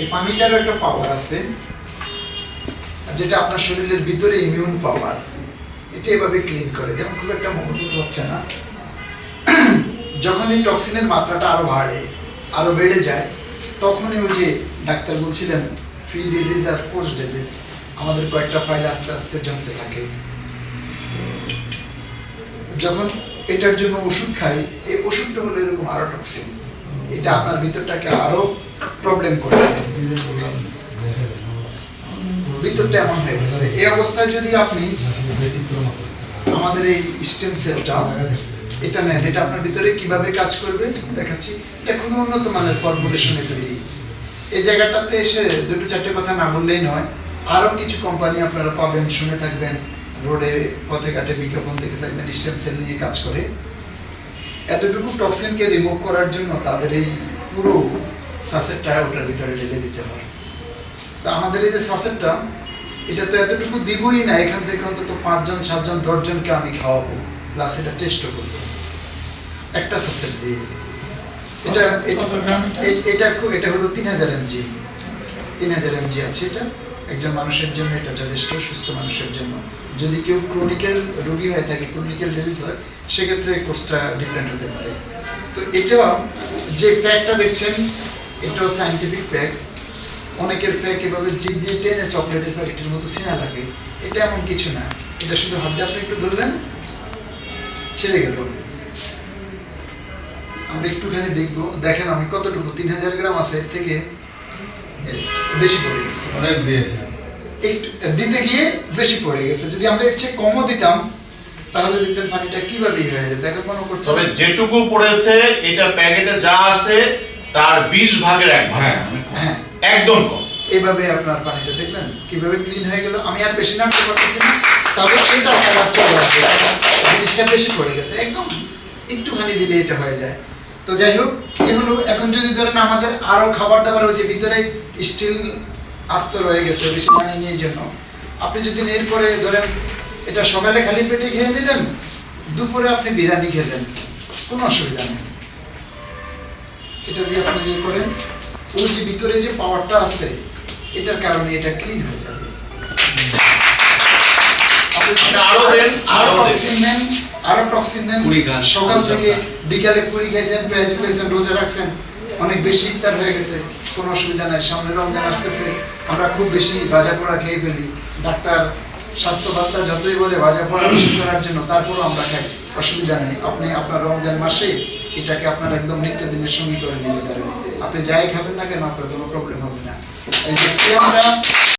এই পানিটারও একটা পাওয়ার আছে, যেটা আপনার শরীরের ভিতরে ইমিউন পাওয়ার এটা এভাবে ক্লিন করে, যেমন খুব একটা মনোভূত হচ্ছে না। যখন এই টক্সিনের মাত্রাটা আরও বাড়ে, আরও বেড়ে যায়, তখনই ওই যে ডাক্তার বলছিলেন ফ্রি ডিজিজ আর পোস্ট ডিজিজ আমাদের কয়েকটা ফাইল আস্তে আস্তে জমতে থাকে। যখন এটার জন্য ওষুধ খাই, এই ওষুধটা হলো এরকম আরও টক্সিন এটা আপনার ভিতরটাকে আরও প্রবলেম করে ভিতরটা এমন হয়ে গেছে। এই অবস্থায় যদি আপনি আমাদের এই স্টেম সেলটা এটা নেন, এটা আপনার ভিতরে কীভাবে কাজ করবে? দেখাচ্ছি। এটা খুবই উন্নত মানের ফর্মুলেশনে তৈরি। এই জায়গাটাতে এসে দুটো চারটে কথা না বললেই নয়। আরও কিছু কোম্পানি আপনারা পাবেন, শুনে থাকবেন। রোডে পথে ঘাটে বিজ্ঞাপন দেখে থাকবেন স্টেম সেল নিয়ে কাজ করে। এতটুকু টক্সিনকে রিমুভ করার জন্য তাদের এই পুরো সাসেটটা ওটার ভিতরে ঢেলে দিতে হয়। তা আমাদের এই যে সাসেটটা এটা তো এতটুকু দিবই না এখান থেকে অন্তত পাঁচজন সাতজন দশজনকে আমি খাওয়াবো প্লাস এটা টেস্টও করব। একটা সাসেট দিয়ে। এটা এটা- কত গ্রাম এটা? এ- এটা খু- এটা হলো তিন হাজার এমজি। তিন হাজার এমজি আছে এটা। একজন মানুষের জন্য এটা যথেষ্ট সুস্থ মানুষের জন্য। যদি কেউ ক্রনিক্যাল রোগী হয়ে থাকে ক্রনিক্যাল ডিজিজ হয় সেক্ষেত্রে কোর্সটা ডিপেন্ড হতে পারে। তো এটা যে প্যাকটা দেখছেন এটাও সাইন্টিফিক প্যাক অনেকের প্যাক এভাবে জিভ দিয়ে টেনে চকলেটের প্যাকেটের মতো সিনা লাগে। এটা এমন কিছু না। এটা শুধু হাত দিয়ে আপনি একটু ধরলেন ছেড়ে গেল। আমরা একটুখানি দেখব। দেখেন আমি কতটুকু তিন হাজার গ্রাম আছে এর থেকে বেশি পড়ে গেছে। অনেক দিয়েছে। একটু দিতে গিয়ে বেশি পড়ে গেছে। যদি আমরা এর চেয়ে কমও দিতাম তাহলে দেখতেন পানিটা কীভাবে হয়ে যেত? এখন মনে করছে তবে যেটুকু পড়েছে এটা প্যাকেটে যা আছে তার বিশ ভাগের এক ভাগ। হ্যাঁ। হ্যাঁ। একদম কম। এইভাবে আপনার পানিটা দেখলেন? কীভাবে ক্লিন হয়ে গেল? আমি আর বেশি নাড়তে পারতেছি না। তবে এটা খারাপ চলে আসবে। জিনিসটা বেশি পড়ে গেছে। একদম একটুখানি দিলে এটা হয়ে যায়। তো যাই হোক এ হলো। এখন যদি ধরেন আমাদের আরও খাবার দাবার হয়েছে ভিতরে স্টিল আস্ত রয়ে গেছে বেশি পানি নিয়ে জন্য। আপনি যদি এরপরে ধরেন এটা সকালে খালি পেটে খেয়ে নিলেন দুপুরে আপনি বিরিয়ানি খেলেন। কোনো অসুবিধা নেই। এটা দিয়ে আপনি ইয়ে করেন ওই যে ভিতরে যে পাওয়ারটা আছে এটার কারণে এটা ক্লিন হয়ে যাবে। আপনি আপনি আরও দেন, আরও আরও টক্সিন নেন আরও টক্সিন নেন। সকাল থেকে বিকালে কুড়ি খাইছেন পেঁয়াজ খাইছেন রোজা রাখছেন অনেক বেশি ইফতার হয়ে গেছে কোনো অসুবিধা নাই সামনে রমজান আসতেছে আমরা খুব বেশি ভাজা পোড়া খেয়ে ফেলি। ডাক্তার স্বাস্থ্য বার্তা যতই বলে ভাজা পোড়া করার জন্য তারপরও আমরা খাই অসুবিধা নেই। আপনি আপনার রমজান মাসে এটাকে আপনার একদম নিত্য দিনের সঙ্গী করে নিতে পারেন। আপনি যাই খাবেন না কেন, আপনার কোনো প্রবলেম হবে না। এই যে সিয়ামটা